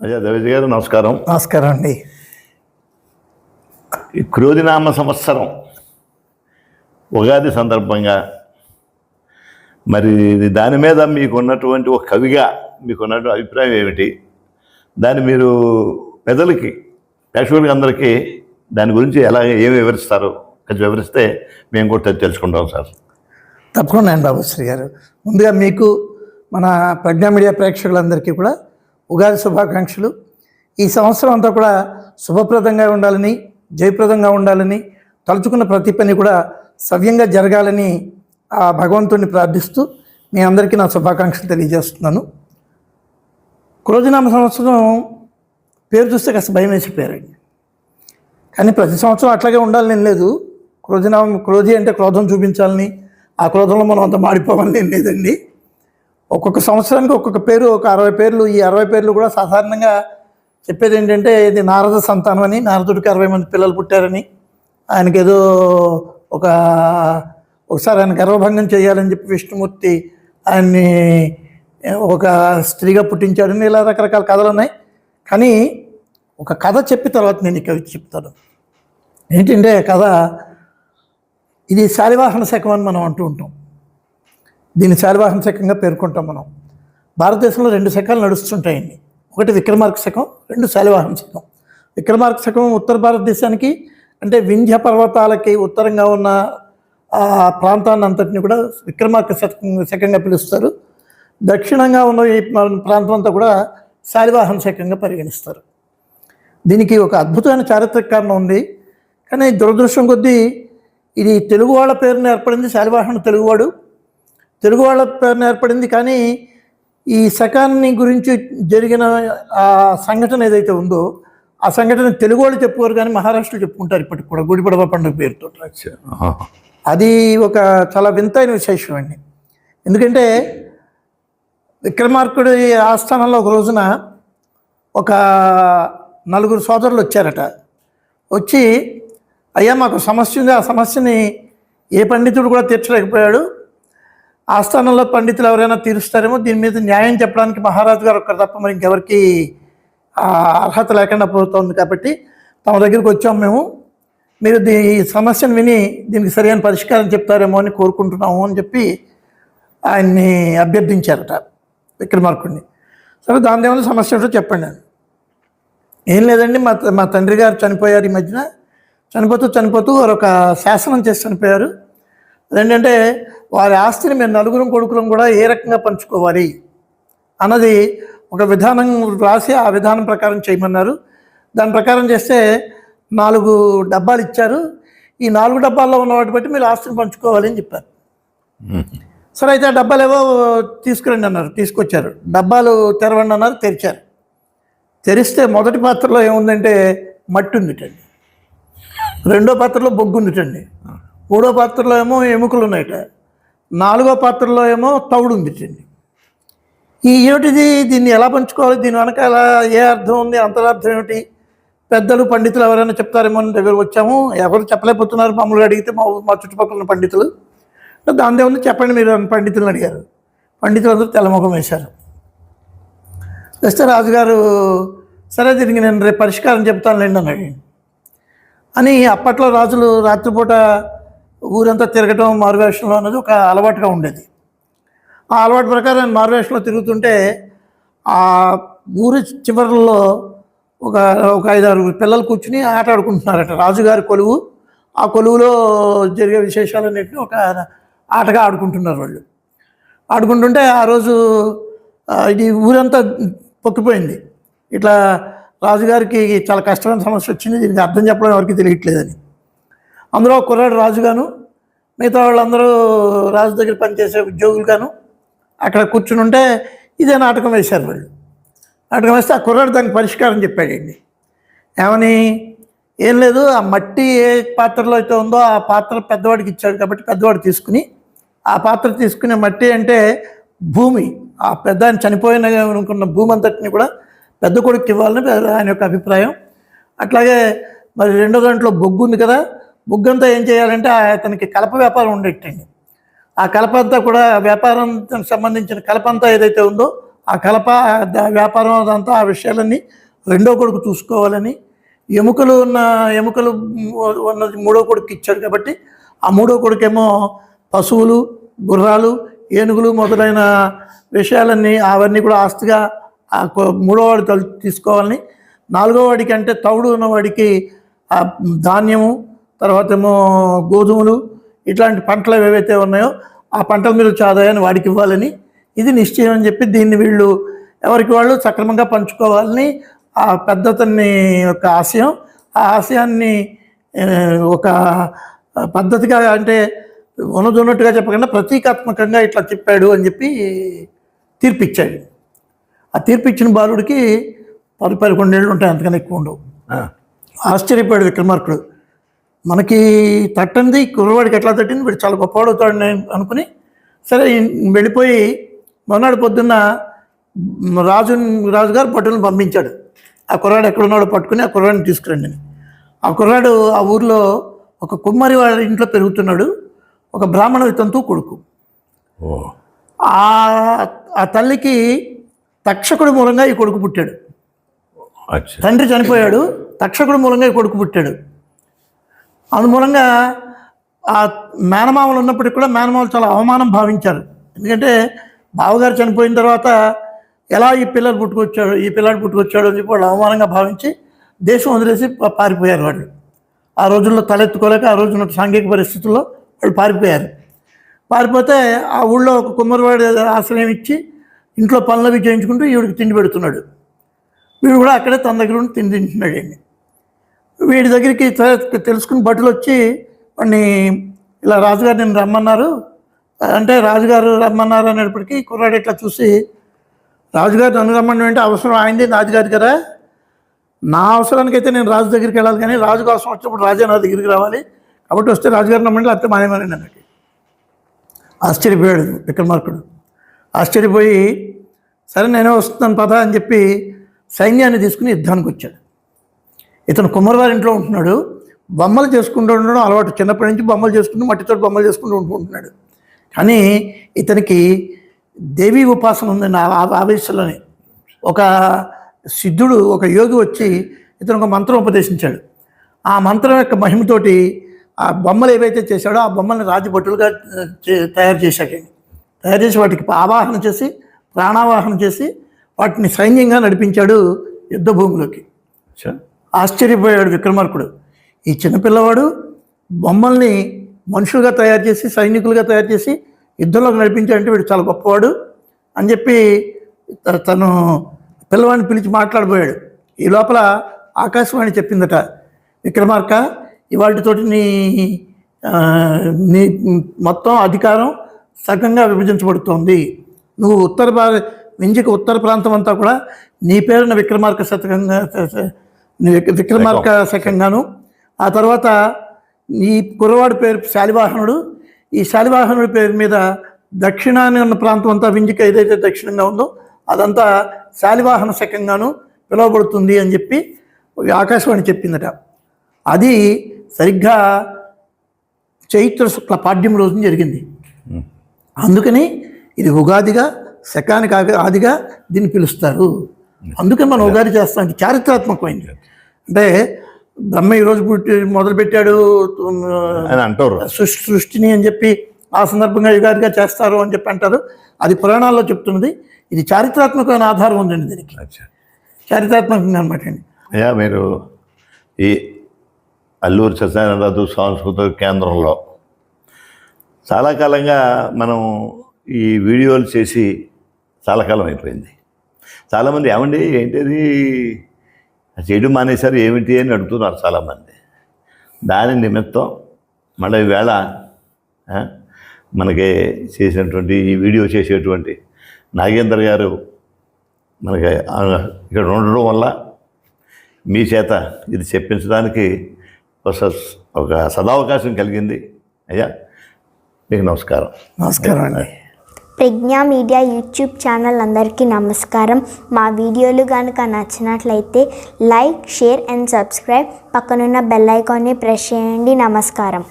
అజయ్ దవేజ్ గారు నమస్కారం. నమస్కారం అండి. ఈ క్రోధినామ సంవత్సరం ఉగాది సందర్భంగా మరి దాని మీద మీకున్నటువంటి ఒక కవిగా మీకున్నటువంటి అభిప్రాయం ఏమిటి? దాన్ని మీరు పెద్దలకి ప్రేక్షకులకి అందరికీ దాని గురించి ఎలా ఏమి వివరిస్తారు? కొంచెం వివరిస్తే మేము కూడా తెలుసుకుంటాం సార్. తప్పకుండా అండి బాబుశ్రీ గారు. ముందుగా మీకు మన ప్రజ్ఞా మీడియా ప్రేక్షకులందరికీ కూడా ఉగాది శుభాకాంక్షలు. ఈ సంవత్సరం అంతా కూడా శుభప్రదంగా ఉండాలని జయప్రదంగా ఉండాలని తలుచుకున్న ప్రతి పని కూడా సవ్యంగా జరగాలని ఆ భగవంతుడిని ప్రార్థిస్తూ మీ అందరికీ నా శుభాకాంక్షలు తెలియజేస్తున్నాను. క్రోజనామ సంవత్సరం పేరు చూస్తే కాస్త భయం వేసి పేరండి కానీ ప్రతి సంవత్సరం అట్లాగే ఉండాలని లేదు. క్రోజనామ క్రోధి అంటే క్రోధం చూపించాలని ఆ క్రోధంలో మనం అంత మాడిపోవాలని లేదండి. ఒక్కొక్క సంవత్సరానికి ఒక్కొక్క పేరు ఒక అరవై పేర్లు ఈ అరవై పేర్లు కూడా సాధారణంగా చెప్పేది ఏంటంటే ఇది నారద సంతానం అని నారదుడికి అరవై మంది పిల్లలు పుట్టారని ఆయనకి ఏదో ఒక ఒకసారి ఆయన గర్వభంగం చేయాలని చెప్పి విష్ణుమూర్తి ఆయన్ని ఒక స్త్రీగా పుట్టించాడని ఇలా రకరకాల కథలు ఉన్నాయి. కానీ ఒక కథ చెప్పిన తర్వాత నేను ఇక చెప్తాను. ఏంటంటే కథ ఇది శాలివాహన శకం అని మనం అంటూ ఉంటాం. దీన్ని శాలివాహన శకంగా పేర్కొంటాం మనం. భారతదేశంలో రెండు శకాలు నడుస్తుంటాయండి ఒకటి విక్రమార్క శకం రెండు శాలివాహన శకం. విక్రమార్క శకం ఉత్తర భారతదేశానికి అంటే వింధ్య పర్వతాలకి ఉత్తరంగా ఉన్న ఆ ప్రాంతాన్ని అంతటిని కూడా విక్రమార్క శకం శకంగా పిలుస్తారు. దక్షిణంగా ఉన్న ఈ ప్రాంతం అంతా కూడా శాలివాహన శకంగా పరిగణిస్తారు. దీనికి ఒక అద్భుతమైన చారిత్రక కారణం ఉంది. కానీ దురదృష్టం కొద్దీ ఇది తెలుగు వాళ్ళ ఏర్పడింది శాలివాహన తెలుగువాడు. తెలుగు వాళ్ళ పేరున ఏర్పడింది. కానీ ఈ శకాన్ని గురించి జరిగిన ఆ సంఘటన ఏదైతే ఉందో ఆ సంఘటన తెలుగు వాళ్ళు చెప్పుకోరు కానీ మహారాష్ట్రలో చెప్పుకుంటారు ఇప్పటికి కూడా. గుడిపడవ పండుగ పేరుతో. అది ఒక చాలా వింతైన విశేషం అండి. ఎందుకంటే విక్రమార్కుడి ఆస్థానంలో ఒక రోజున ఒక నలుగురు సోదరులు వచ్చారట. వచ్చి అయ్యా మాకు సమస్య ఉంది. ఆ సమస్యని ఏ పండితుడు కూడా తీర్చలేకపోయాడు. ఆస్థానంలో పండితులు ఎవరైనా తీరుస్తారేమో దీని మీద న్యాయం చెప్పడానికి మహారాజు గారు ఒక్కరు తప్ప మరి ఇంకెవరికి అర్హత లేకుండా పోతుంది కాబట్టి తమ దగ్గరికి వచ్చాము మేము. మీరు దీ సమస్యను విని దీనికి సరైన పరిష్కారం చెప్తారేమో అని కోరుకుంటున్నాము అని చెప్పి ఆయన్ని అభ్యర్థించారట విక్రమార్కుడిని. సరే దాని ఏమైనా సమస్య ఉంటే చెప్పండి అని ఏం లేదండి మా మా తండ్రి గారు చనిపోయారు ఈ మధ్యన. చనిపోతూ చనిపోతూ వారు ఒక శాసనం చేసి చనిపోయారు. అదేంటంటే వారి ఆస్తిని మేము నలుగురం కొడుకులం కూడా ఏ రకంగా పంచుకోవాలి అన్నది ఒక విధానం రాసి ఆ విధానం ప్రకారం చేయమన్నారు. దాని ప్రకారం చేస్తే నాలుగు డబ్బాలు ఇచ్చారు. ఈ నాలుగు డబ్బాల్లో ఉన్న వాటి బట్టి మీరు ఆస్తిని పంచుకోవాలి అని చెప్పారు. సరే అయితే ఆ డబ్బాలు ఏవో తీసుకురండి అన్నారు తీసుకొచ్చారు. డబ్బాలు తెరవండి అన్నారు తెరిచారు. తెరిస్తే మొదటి పాత్రలో ఏముందంటే మట్టి ఉందిటండి. రెండో పాత్రలో బొగ్గు ఉందిటండి. మూడో పాత్రలో ఏమో ఎముకలు ఉన్నాయట. నాలుగో పాత్రలో ఏమో తవుడు ఉందిటండి ఈ ఏమిటిది? దీన్ని ఎలా పంచుకోవాలి? దీని వెనకాల ఏ అర్థం ఉంది? అంతరార్థం ఏమిటి? పెద్దలు పండితులు ఎవరైనా చెప్తారేమో అని దగ్గర వచ్చాము. ఎవరు చెప్పలేకపోతున్నారు? మామూలుగా అడిగితే మా మా చుట్టుపక్కల ఉన్న పండితులు. దాని ఉంది చెప్పండి మీరు అని పండితులను అడిగారు. పండితులు అందరూ తెల్లముఖం వేశారు. వేస్తే రాజుగారు సరే దీనికి నేను రేపు పరిష్కారం చెప్తానులేండి అన్నాడు. అని అప్పట్లో రాజులు రాత్రిపూట ఊరంతా తిరగటం మారువేషంలో అన్నది ఒక అలవాటుగా ఉండేది. ఆ అలవాటు ప్రకారం నేను మారువేషంలో తిరుగుతుంటే ఆ ఊరి చివరిలో ఒక ఒక ఐదారు పిల్లలు కూర్చుని ఆట ఆడుకుంటున్నారట రాజుగారి కొలువు ఆ కొలువులో జరిగే విశేషాలన్నింటినీ ఒక ఆటగా ఆడుకుంటున్నారు వాళ్ళు. ఆడుకుంటుంటే ఆ రోజు ఇది ఊరంతా పొక్కిపోయింది. ఇట్లా రాజుగారికి చాలా కష్టమైన సమస్య వచ్చింది దీనికి అర్థం చెప్పడం ఎవరికి తెలియట్లేదని. అందులో కుర్రాడు రాజుగాను మిగతా వాళ్ళందరూ రాజు దగ్గర పనిచేసే ఉద్యోగులుగాను అక్కడ కూర్చుని ఉంటే ఇదే నాటకం వేశారు వాళ్ళు. నాటకం వేస్తే ఆ కుర్రాడు దానికి పరిష్కారం చెప్పాడండి ఏమని? ఏం లేదు ఆ మట్టి ఏ పాత్రలో అయితే ఉందో ఆ పాత్ర పెద్దవాడికి ఇచ్చాడు కాబట్టి పెద్దవాడు తీసుకుని ఆ పాత్ర తీసుకునే మట్టి అంటే భూమి. ఆ పెద్ద ఆయన చనిపోయిన అనుకున్న భూమి అంతటిని కూడా పెద్ద కొడుకు ఇవ్వాలని ఆయన యొక్క అభిప్రాయం. అట్లాగే మరి రెండో దాంట్లో బొగ్గు ఉంది కదా బుగ్గంతా ఏం చేయాలంటే అతనికి కలప వ్యాపారం ఉండేటండి. ఆ కలప అంతా కూడా వ్యాపారం సంబంధించిన కలప అంతా ఏదైతే ఉందో ఆ కలప వ్యాపారం అదంతా ఆ విషయాలన్నీ రెండో కొడుకు చూసుకోవాలని ఎముకలు ఉన్న ఎముకలు ఉన్నది మూడో కొడుకు ఇచ్చాడు కాబట్టి ఆ మూడో కొడుకేమో పశువులు గుర్రాలు ఏనుగులు మొదలైన విషయాలన్నీ అవన్నీ కూడా ఆస్తిగా ఆ మూడో వాడు తలు- తీసుకోవాలని నాలుగో వాడికి అంటే తౌడు ఉన్నవాడికి ఆ ధాన్యము తర్వాత ఏమో గోధుమలు ఇట్లాంటి పంటలు ఏవైతే ఉన్నాయో ఆ పంటల మీద వచ్చే ఆదాయాన్ని వాడికి ఇవ్వాలని. ఇది నిశ్చయం అని చెప్పి దీన్ని వీళ్ళు ఎవరికి వాళ్ళు సక్రమంగా పంచుకోవాలని ఆ పెద్దతని యొక్క ఆశయం. ఆ ఆశయాన్ని ఒక పద్ధతిగా అంటే ఉన్నదొన్నట్టుగా చెప్పకుండా ప్రతీకాత్మకంగా ఇట్లా చెప్పాడు అని చెప్పి తీర్పిచ్చాడు. ఆ తీర్పిచ్చిన బాలుడికి పది పదకొండేళ్ళు ఉంటాయి అంతకన్నా ఎక్కువ ఉండవు. ఆశ్చర్యపోయాడు విక్రమార్కుడు. మనకి తట్టంది కుర్రవాడికి ఎట్లా తట్టింది వీడు చాలా గొప్పవాడు అవుతాడు నేను అనుకుని సరే వెళ్ళిపోయి మొన్నటి పొద్దున్న రాజు రాజుగారు భటులను పంపించాడు. ఆ కుర్రాడు ఎక్కడున్నాడో పట్టుకుని ఆ కుర్రాడిని తీసుకురండి. ఆ కుర్రాడు ఆ ఊర్లో ఒక కుమ్మరి వాడి ఇంట్లో పెరుగుతున్నాడు ఒక బ్రాహ్మణ వితంతు కొడుకు. ఓ. ఆ తల్లికి తక్షకుడు మూలంగా ఈ కొడుకు పుట్టాడు. తండ్రి చనిపోయాడు తక్షకుడు మూలంగా ఈ కొడుకు పుట్టాడు. అందుమూలంగా ఆ మేనమామలు ఉన్నప్పటికి కూడా మేనమామలు చాలా అవమానం భావించారు. ఎందుకంటే బావగారు చనిపోయిన తర్వాత ఎలా ఈ పిల్లలు పుట్టుకొచ్చాడు ఈ పిల్లలు పుట్టుకొచ్చాడు అని చెప్పి వాళ్ళు అవమానంగా భావించి దేశం వదిలేసి పారిపోయారు వాళ్ళు. ఆ రోజుల్లో తలెత్తుకోలేక ఆ రోజున్న సాంఘిక పరిస్థితుల్లో వాళ్ళు పారిపోయారు. పారిపోతే ఆ ఊళ్ళో ఒక కుమ్మరివాడి ఆశ్రయం ఇచ్చి ఇంట్లో పనులవి చేయించుకుంటూ ఈవిడికి తిండి పెడుతున్నాడు. వీడు కూడా అక్కడే తన దగ్గర ఉండి తిండి తింటున్నాడు అండి వీడి దగ్గరికి తెలుసుకుని భటులు వచ్చి వాడిని ఇలా రాజుగారు నేను రమ్మన్నారు. అంటే రాజుగారు రమ్మన్నారు అనేటప్పటికీ కుర్రాడు ఇట్లా చూసి రాజుగారు నన్ను రమ్మని అంటే అవసరం ఆయనది రాజుగారి కదా. నా అవసరానికి అయితే నేను రాజు దగ్గరికి వెళ్ళాలి కానీ రాజుకు అవసరం వచ్చినప్పుడు రాజా నా దగ్గరికి రావాలి. కాబట్టి వస్తే రాజుగారు రమ్మండి లేకపోతే మానేమని అన్నట్టు ఆశ్చర్యపోయాడు విక్రమార్కుడు. ఆశ్చర్యపోయి సరే నేనే వస్తున్నాను పద అని చెప్పి సైన్యాన్ని తీసుకుని యుద్ధానికి వచ్చాడు. ఇతను కుమ్మరివారి ఇంట్లో ఉంటున్నాడు. బొమ్మలు చేసుకుంటూ ఉండడం అలవాటు. చిన్నప్పటి నుంచి బొమ్మలు చేసుకుంటూ మట్టితో బొమ్మలు చేసుకుంటూ ఉంటున్నాడు. కానీ ఇతనికి దేవీ ఉపాసన ఉంది నా ఆవేశంలోనే. ఒక సిద్ధుడు ఒక యోగి వచ్చి ఇతను ఒక మంత్రం ఉపదేశించాడు. ఆ మంత్రం యొక్క మహిమతోటి ఆ బొమ్మలు ఏవైతే చేశాడో ఆ బొమ్మల్ని రాజభటులుగా చే- తయారు చేశాడు తయారు చేసి వాటికి ఆవాహన చేసి ప్రాణావాహన చేసి వాటిని సైన్యంగా నడిపించాడు యుద్ధభూమిలోకి. ఆశ్చర్యపోయాడు విక్రమార్కుడు. ఈ చిన్నపిల్లవాడు బొమ్మల్ని మనుషులుగా తయారు చేసి సైనికులుగా తయారు చేసి యుద్ధంలోకి నడిపించాడంటే వీడు చాలా గొప్పవాడు అని చెప్పి తను పిల్లవాడిని పిలిచి మాట్లాడబోయాడు. ఈ లోపల ఆకాశవాణి చెప్పిందట విక్రమార్క ఇవాటితోటి నీ నీ మొత్తం అధికారం సగంగా విభజించబడుతోంది. నువ్వు ఉత్తర భారత వింజకి ఉత్తర ప్రాంతం అంతా కూడా నీ పేరున విక్రమార్క శతకంగా విక్రమార్క శకంగాను. ఆ తర్వాత ఈ కురవాడి పేరు శాలివాహనుడు. ఈ శాలివాహనుడి పేరు మీద దక్షిణాన్ని ఉన్న ప్రాంతం అంతా వింజికి ఏదైతే దక్షిణంగా ఉందో అదంతా శాలివాహన శకంగాను పిలువబడుతుంది అని చెప్పి ఆకాశవాణి చెప్పిందట. అది సరిగ్గా చైత్ర శుక్ల పాడ్యం రోజున జరిగింది. అందుకని ఇది ఉగాదిగా శకానికి ఆది- ఆదిగా దీన్ని పిలుస్తారు. అందుకే మనం ఉగాది చేస్తాం. చారిత్రాత్మకమైంది. అంటే బ్రహ్మ ఈరోజు పుట్టి మొదలుపెట్టాడు అని అంటారు. సృష్టి సృష్టిని అని చెప్పి ఆ సందర్భంగా యుగాదిగా చేస్తారు అని చెప్పి అంటారు. అది పురాణాల్లో చెప్తున్నది. ఇది చారిత్రాత్మకమైన ఆధారం ఉందండి దీనికి. చారిత్రాత్మకంగా అనమాట అండి. అయ్యా మీరు ఈ అల్లూరు సత్యనారాయణ సాంస్కృతిక కేంద్రంలో చాలా కాలంగా మనం ఈ వీడియోలు చేసి చాలా కాలం అయిపోయింది. చాలామంది ఏమండి ఏంటిది? చేయడం మానేశారు ఏమిటి అని అడుగుతున్నారు చాలామంది. దాని నిమిత్తం మళ్ళీ ఈవేళ మనకి చేసినటువంటి ఈ వీడియో చేసేటువంటి నాగేంద్ర గారు మనకి ఇక్కడ ఉండడం వల్ల మీ చేత ఇది చెప్పించడానికి ఒక సదావకాశం కలిగింది. అయ్యా మీకు నమస్కారం. నమస్కారం అండి. ప్రజ్ఞా మీడియా యూట్యూబ్ ఛానల్ అందరికీ నమస్కారం. మా వీడియోలు కనుక నచ్చినట్లయితే లైక్ షేర్ అండ్ సబ్స్క్రైబ్ పక్కనున్న బెల్ ఐకాన్ని ప్రెస్ చేయండి. నమస్కారం.